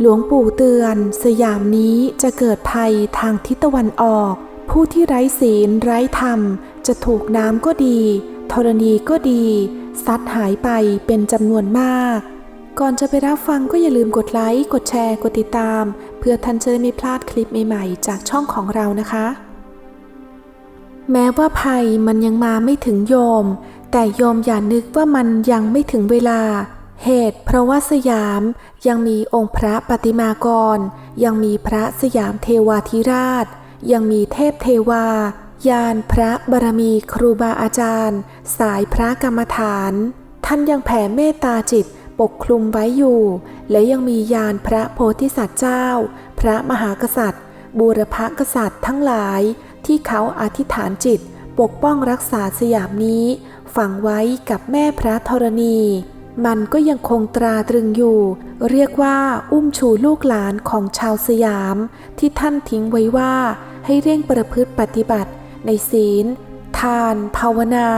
หลวงปู่เตือน สยามนี้จะเกิดภัยทางทิศตะวันออก ผู้ที่ไร้ศีลไร้ธรรม จะถูกน้ำก็ดีธรณีก็ดีซัดหายไปเป็นจำนวนมาก ก่อนจะไปรับฟังก็อย่าลืมกดไลค์ กดแชร์ กดติดตาม เพื่อท่านจะได้ไม่พลาดคลิปใหม่ๆ จากช่องของเรานะคะ แม้ว่าภัยมันยังมาไม่ถึงโยม แต่โยมอย่านึกว่ามันยังไม่ถึงเวลา เหตุเพราะว่าสยามยังมีองค์พระปฏิมากร ยังมีพระสยามเทวาธิราช ยังมีเทพเทวายานพระบารมีครูบาอาจารย์ สายพระกรรมฐาน ท่านยังแผ่เมตตาจิตปกคลุมไว้อยู่ และยังมียานพระโพธิสัตว์เจ้า พระมหากษัตริย์ บูรพกษัตริย์ทั้งหลาย ที่เขาอธิษฐานจิต ปกป้องรักษาสยามนี้ ฝังไว้กับแม่พระธรณี มันก็ยังคงตราตรึงอยู่ เรียกว่าอุ้มชูลูกหลานของชาวสยาม ที่ท่านทิ้งไว้ว่าให้เร่งประพฤติปฏิบัติ ในศีล ทาน ภาวนา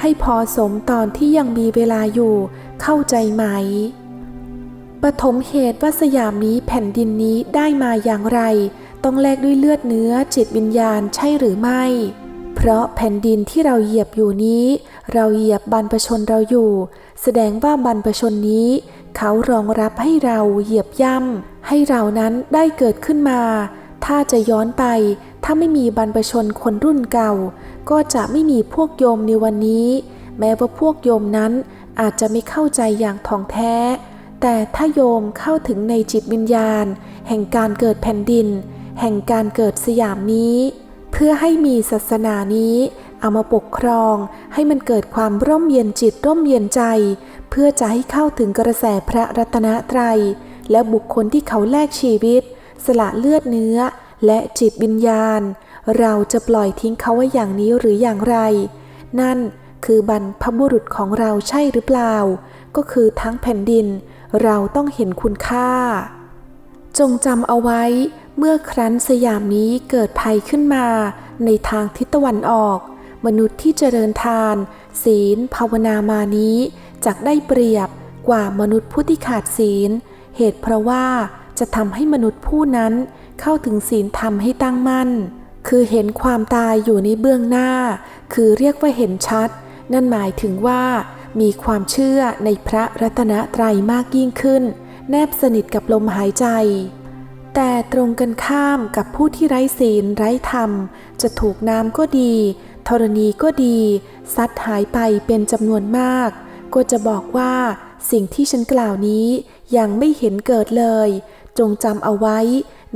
ให้พอสมตอนที่ยังมีเวลาอยู่ เข้าใจไหม ปฐมเหตุว่าสยามนี้แผ่นดินนี้ได้มาอย่างไร ต้องแลกด้วยเลือดเนื้อจิตวิญญาณใช่หรือไม่ เพราะแผ่นดินที่เราเหยียบอยู่นี้ เราเหยียบบรรพชนเราอยู่ แสดงว่าบรรพชนนี้ เขารองรับให้เราเหยียบย่ำให้เรานั้นได้เกิดขึ้นมา ถ้าจะย้อนไป ถ้าไม่มีบรรพชนคนรุ่นเก่า ก็จะไม่มีพวกโยมในวันนี้ แม้ว่าพวกโยมนั้นอาจจะไม่เข้าใจอย่างท่องแท้ แต่ถ้าโยมเข้าถึงในจิตวิญญาณ แห่งการเกิดแผ่นดิน แห่งการเกิดสยามนี้ พื่อให้มีศาสนานี้ เอามาปกครองให้มันเกิดความร่มเย็นจิตร่มเย็นใจ เพื่อจะให้เข้าถึงกระแสพระรัตนตรัย และบุคคลที่เขาแลกชีวิต สละเลือดเนื้อ และจิตวิญญาณ เราจะปล่อยทิ้งเขาไว้อย่างนี้หรืออย่างไร นั่นคือบรรพบุรุษของเราใช่หรือเปล่า ก็คือทั้งแผ่นดิน เราต้องเห็นคุณค่า จงจำเอาไว้ เมื่อครั้นสยามนี้เกิดภัยขึ้นมาในทางทิศตะวันออก มนุษย์ที่เจริญทาน ศีล ภาวนามานี้จักได้เปรียบกว่ามนุษย์ผู้ที่ขาดศีล เหตุเพราะว่าจะทำให้มนุษย์ผู้นั้นเข้าถึงศีลธรรมให้ตั้งมั่น คือเห็นความตายอยู่ในเบื้องหน้า คือเรียกว่าเห็นชัด นั่นหมายถึงว่ามีความเชื่อในพระรัตนตรัยมากยิ่งขึ้น แนบสนิทกับลมหายใจ แต่ตรงกันข้ามกับผู้ที่ไร้ศีลไร้ธรรม จะถูกน้ำก็ดีธรณีก็ดีซัดหายไปเป็นจำนวนมาก ก็จะบอกว่า สิ่งที่ฉันกล่าวนี้ยังไม่เห็นเกิดเลย จงจำเอาไว้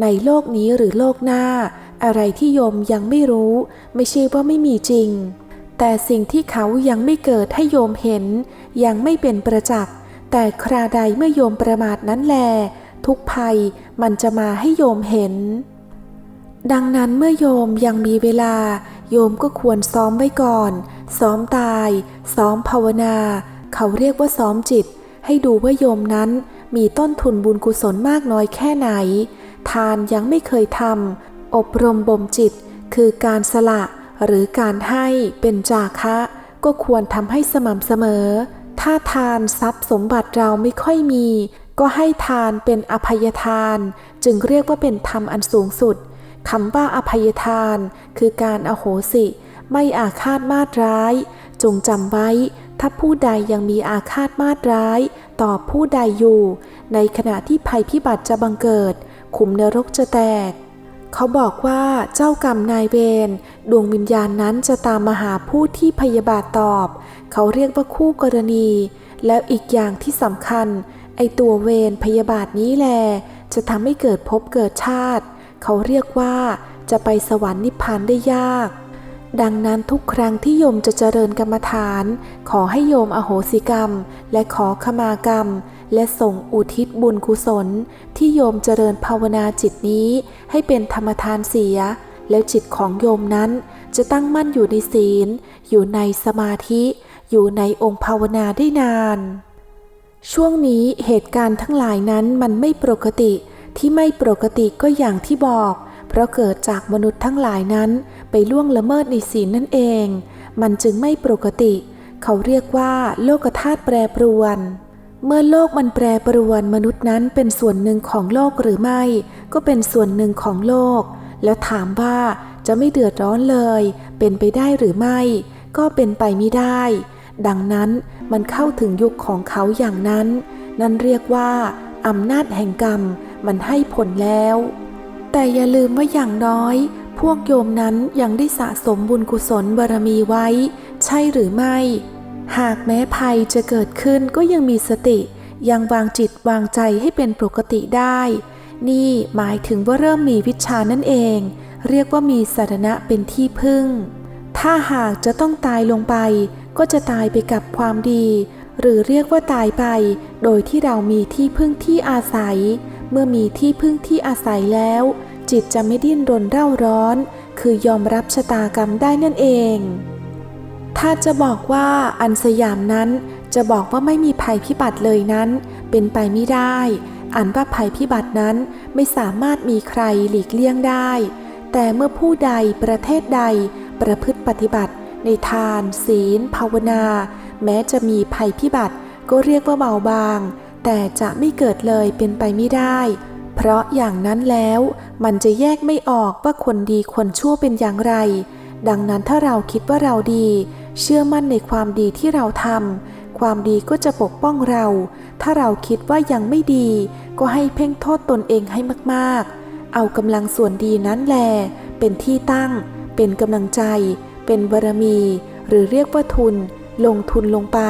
ในโลกนี้หรือโลกหน้า อะไรที่โยมยังไม่รู้ ไม่ใช่ว่าไม่มีจริง แต่สิ่งที่เขายังไม่เกิดให้โยมเห็น ยังไม่เป็นประจักษ์แต่คราใดเมื่อโยมประมาทนั้นแล ทุกภัยมันจะมาให้โยมเห็น ดังนั้นเมื่อโยมยังมีเวลา โยมก็ควรซ้อมไว้ก่อน ซ้อมตาย ซ้อมภาวนา เขาเรียกว่าซ้อมจิต ให้ดูว่าโยมนั้นมีต้นทุนบุญกุศลมากน้อยแค่ไหน ทานยังไม่เคยทำอบรมบ่มจิต คือการสละหรือการให้เป็นจาคะ ก็ควรทำให้สม่ำเสมอ ถ้าทานทรัพย์สมบัติเราไม่ค่อยมี ก็ให้ทานเป็นอภัยทาน จึงเรียกว่าเป็นธรรมอันสูงสุดคำว่าอภัยทาน คือการอโหสิ ไม่อาฆาตมาตร้าย จงจำไว้ ถ้าผู้ใดยังมีอาฆาตมาตร้าย ต่อผู้ใดอยู่ ในขณะที่ภัยพิบัติจะบังเกิด ขุมนรกจะแตก เขาบอกว่าเจ้ากรรมนายเวรดวงวิญญาณนั้นจะตามมาหาผู้ที่พยาบาทตอบ เขาเรียกว่าคู่กรณี แล้วอีกอย่างที่สำคัญ ไอตัวเวรพยาบาทนี้แล จะทำให้เกิดภพเกิดชาติ เขาเรียกว่าจะไปสวรรค์นิพพานได้ยาก ดังนั้นทุกครั้งที่โยมจะเจริญกรรมฐาน ขอให้โยมอโหสิกรรม และขอขมากรรม และส่งอุทิศบุญกุศล ที่โยมเจริญภาวนาจิตนี้ ให้เป็นธรรมทานเสีย แล้วจิตของโยมนั้น จะตั้งมั่นอยู่ในศีล อยู่ในสมาธิ อยู่ในองค์ภาวนาได้นาน ช่วงนี้เหตุการณ์ทั้งหลายนั้นมันไม่ปกติ ที่ไม่ปกติก็อย่างที่บอก เพราะเกิดจากมนุษย์ทั้งหลายนั้น ไปล่วงละเมิดในศีลนั่นเอง มันจึงไม่ปกติ เขาเรียกว่า โลกธาตุแปรปรวน เมื่อโลกมันแปรปรวนมนุษย์นั้นเป็นส่วนหนึ่งของโลกหรือไม่ ก็เป็นส่วนหนึ่งของโลก แล้วถามว่าจะไม่เดือดร้อนเลย เป็นไปได้หรือไม่ ก็เป็นไปไม่ได้ ดังนั้นมันเข้าถึงยุคของเขาอย่างนั้น นั่นเรียกว่าอำนาจแห่งกรรมมันให้ผลแล้ว แต่อย่าลืมว่าอย่างน้อย พวกโยมนั้นยังได้สะสมบุญกุศลบารมีไว้ ใช่หรือไม่ หากแม้ภัยจะเกิดขึ้นก็ยังมีสติ ยังวางจิตวางใจให้เป็นปกติได้ นี่หมายถึงว่าเริ่มมีวิชานั่นเอง เรียกว่ามีสารณะเป็นที่พึ่ง ถ้าหากจะต้องตายลงไป ก็จะตายไปกับความดี หรือเรียกว่าตายไป โดยที่เรามีที่พึ่งที่อาศัย เมื่อมีที่พึ่งที่อาศัยแล้ว จิตจะไม่ดิ้นรนเร่าร้อน คือยอมรับชะตากรรมได้นั่นเอง ถ้าจะบอกว่าอันสยามนั้นจะบอกว่าไม่มีภัยพิบัติเลยนั้น เป็นไปไม่ได้ อันว่าภัยพิบัตินั้นไม่สามารถมีใครหลีกเลี่ยงได้ แต่เมื่อผู้ใดประเทศใดประพฤติปฏิบัติ ในทาน ศีล ภาวนา แม้จะมีภัยพิบัติก็เรียกว่าเบาบาง แต่จะไม่เกิดเลยเป็นไปไม่ได้ เพราะอย่างนั้นแล้วมันจะแยกไม่ออกว่าคนดีคนชั่วเป็นอย่างไร ดังนั้นถ้าเราคิดว่าเราดี เชื่อมั่นในความดีที่เราทำความดีก็จะปกป้องเรา ถ้าเราคิดว่ายังไม่ดี ก็ให้เพ่งโทษตนเองให้มากๆ เอากำลังส่วนดีนั้นแล เป็นที่ตั้ง เป็นกำลังใจ เป็นบารมีหรือเรียกว่าทุนลงทุนลงไป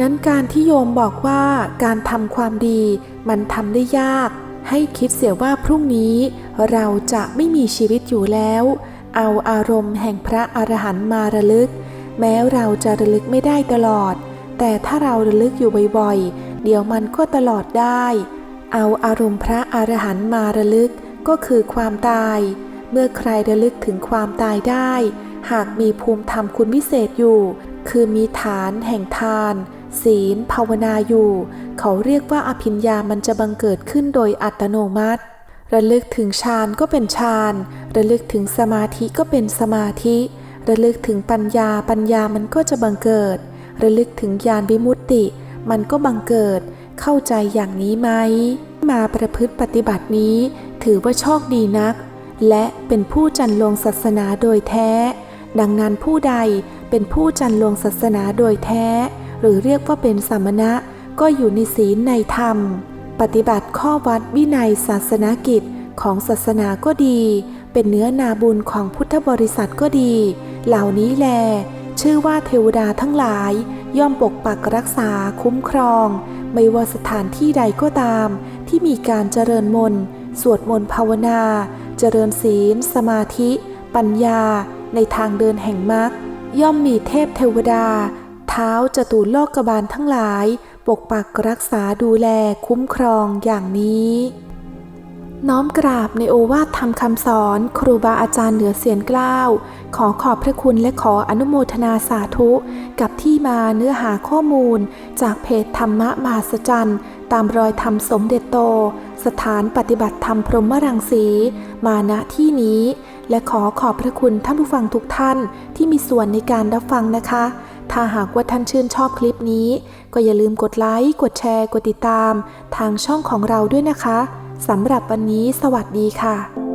นั้นการที่โยมบอกว่าการทำความดีมันทำได้ยาก ให้คิดเสียว่าพรุ่งนี้เราจะไม่มีชีวิตอยู่แล้ว เอาอารมณ์แห่งพระอรหันต์มาระลึก แม้เราจะระลึกไม่ได้ตลอด แต่ถ้าเราระลึกอยู่บ่อยๆ เดี๋ยวมันก็ตลอดได้ เอาอารมณ์พระอรหันต์มาระลึกก็คือความตาย มื่อใครระลึกถึงความตายได้ หากมีภูมิธรรมคุณวิเศษอยู่ คือมีฐานแห่งทาน ศีล ภาวนาอยู่ เขาเรียกว่าอภิญญามันจะบังเกิดขึ้นโดยอัตโนมัติ ระลึกถึงฌานก็เป็นฌาน ระลึกถึงสมาธิก็เป็นสมาธิ ระลึกถึงปัญญาปัญญามันก็จะบังเกิด ระลึกถึงญาณวิมุตติ มันก็บังเกิด เข้าใจอย่างนี้ไหม มาประพฤติปฏิบัตินี้ถือว่าโชคดีนัก และเป็นผู้จันลงศาสนาโดยแท้ ดังนั้นผู้ใดเป็นผู้จันลงศาสนาโดยแท้ หรือเรียกว่าเป็นสมณะ ก็อยู่ในศีลในธรรม ปฏิบัติข้อวัดวินัยศาสนากิจของศาสนาก็ดี เป็นเนื้อนาบุญของพุทธบริษัทก็ดี เหล่านี้แล ชื่อว่าเทวดาทั้งหลาย ย่อมปกปักรักษาคุ้มครอง ไม่ว่าสถานที่ใดก็ตาม ที่มีการเจริญมนต์สวดมนต์ภาวนา เจริญศีล สมาธิ ปัญญา ในทางเดินแห่งมรรคย่อมมีเทพเทวดา เท้าจตุโลกบาลทั้งหลาย ปกปักรักษาดูแลคุ้มครองอย่างนี้ น้อมกราบในโอวาทธรรมคำสอน ครูบาอาจารย์เหนือเสียนกล้าว ขอขอบพระคุณและขออนุโมทนาสาธุ กับที่มาเนื้อหาข้อมูล จากเพจธรรมะมหัศจรรย์ ตามรอยธรรมสมเด็จโต สถานปฏิบัติธรรมพรหมรังสี มาณที่นี้ และขอขอบพระคุณท่านผู้ฟังทุกท่านที่มีส่วนในการรับฟังนะคะ ถ้าหากว่าท่านชื่นชอบคลิปนี้ ก็อย่าลืมกดไลค์ กดแชร์ กดติดตาม ทางช่องของเราด้วยนะคะสำหรับวันนี้ สวัสดีค่ะ